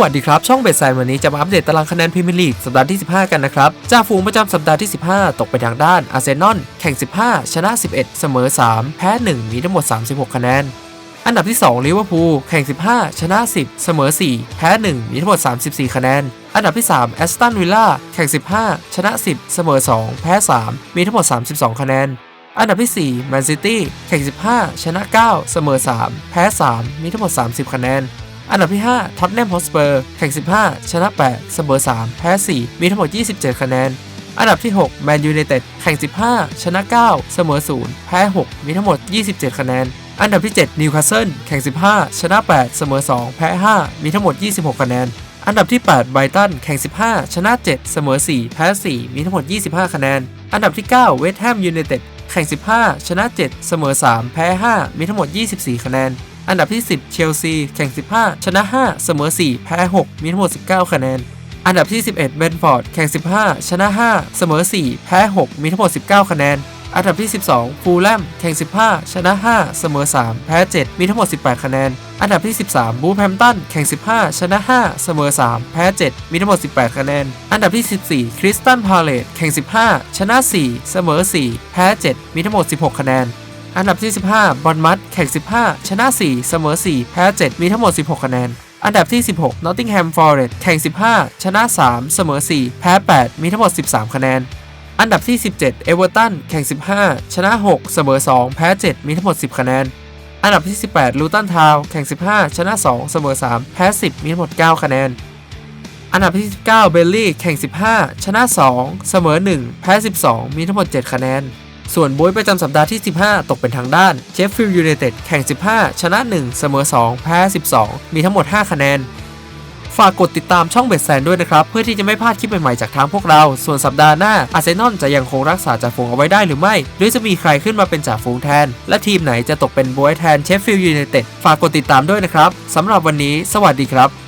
วัสดีครับ ช่องเบสไซน์วันนี้จะมาอัปเดตตารางคะแนนพรีเมียร์ลีกสัปดาห์ที่ 15 กันนะครับจ่าฝูงประจำสัปดาห์ที่ 15 ตกไปทางด้านอาร์เซนอลแข่ง 15 ชนะ 11 เสมอ 3 แพ้ 1 มีทั้งหมด 36 คะแนน อันดับที่2ลิเวอร์พูลแข่ง 15 ชนะ 10 เสมอ 4 แพ้ 1 มีทั้งหมด 34 คะแนน อันดับที่3แอสตันวิลล่าแข่ง 15 ชนะ 10 เสมอ 2 แพ้ 3 มีทั้งหมด 32 คะแนนอันดับที่4แมนซิตี้แข่ง 15 ชนะ 9 เสมอ 3 แพ้ 3 มีทั้งหมด 30 คะแนน อันดับที่ 5ท็อตแนมฮอสเปอร์แข่ง 15 ชนะ 8 เสมอ 3 แพ้ 4 มีทั้งหมด 27 คะแนน อันดับที่ 6 แมนยู i นเต็ดแข่ง 15 ชนะ 9 เสมอ 0 แพ้ 6 มีทั้งหมด 27 คะแนน อันดับที่ 7 นิวคาสเซิลแข่ง 15 ชนะ 8 เสมอ 2 แพ้ 5 มีทั้งหมด 26 คะแนน อันดับที่ 8 ไบรตันแข่ง 15 ชนะ 7 เสมอ 4 แพ้ 4 มีทั้งหมด 25 คะแนน อันดับที่ 9 เวสต์แฮมยู i นเต็ดแข่ง 15 ชนะ 7 เสมอ 3 แพ้ 5 มีทั้งหมด 24 คะแนน อันดับที่ 10 เชลซีแข่ง 15 ชนะ 5 เสมอ 4 แพ้ 6 มีทั้งหมด 19 คะแนน อันดับที่ 11 เบนฟอร์ดแข่ง 15 ชนะ 5 เสมอ 4 แพ้ 6 มีทั้งหมด 19 คะแนน อันดับที่ 12 ฟูลแลมแข่ง 15 ชนะ 5 เสมอ 3 แพ้ 7 มีทั้งหมด 18 คะแนน อันดับที่ 13 บูแฮมตันแข่ง 15 ชนะ 5 เสมอ 3 แพ้ 7 มีทั้งหมด 18 คะแนน อันดับที่ 14 คริสตันพาเลตแข่ง 15 ชนะ 4 เสมอ 4 แพ้ 7 มีทั้งหมด 16 คะแนน อันดับที่ 15 บอลมัดแข่ง 15 ชนะ 4 เสมอ 4 แพ้ 7 มีทั้งหมด 16 คะแนน อันดับที่ 16 Nottingham Forest แข่ง 15 ชนะ 3 เสมอ 4 แพ้ 8 มีทั้งหมด 13 คะแนน อันดับที่ 17 Everton แข่ง 15 ชนะ 6 เสมอ 2 แพ้ 7 มีทั้งหมด 10 คะแนน อันดับที่ 18 Luton Town แข่ง 15 ชนะ 2 เสมอ 3 แพ้ 10 มีทั้งหมด 9 คะแนนอันดับที่ 19 เบลลี่ แข่ง 15 ชนะ 2 เสมอ 1 แพ้ 12 มีทั้งหมด 7 คะแนน ส่วนบุยประจำสัปดาห์ที่ 15 ตกเป็นทางด้านเชฟฟิลด์ยูไนเต็ดแข่ง 15 ชนะ 1 เสมอ 2 แพ้ 12 มีทั้งหมด 5 คะแนน ฝากกดติดตามช่องเบ็ดแซนด้วยนะครับ เพื่อที่จะไม่พลาดคลิปใหม่ ๆ จากทางพวกเรา ส่วนสัปดาห์หน้าอาร์เซนอลจะยังคงรักษาจ่าฝูงเอาไว้ได้หรือไม่ หรือจะมีใครขึ้นมาเป็นจ่าฝูงแทน และทีมไหนจะตกเป็นบวยแทนเชฟฟิลด์ยูไนเต็ดฝากกดติดตามด้วยนะครับสำหรับวันนี้ สวัสดีครับ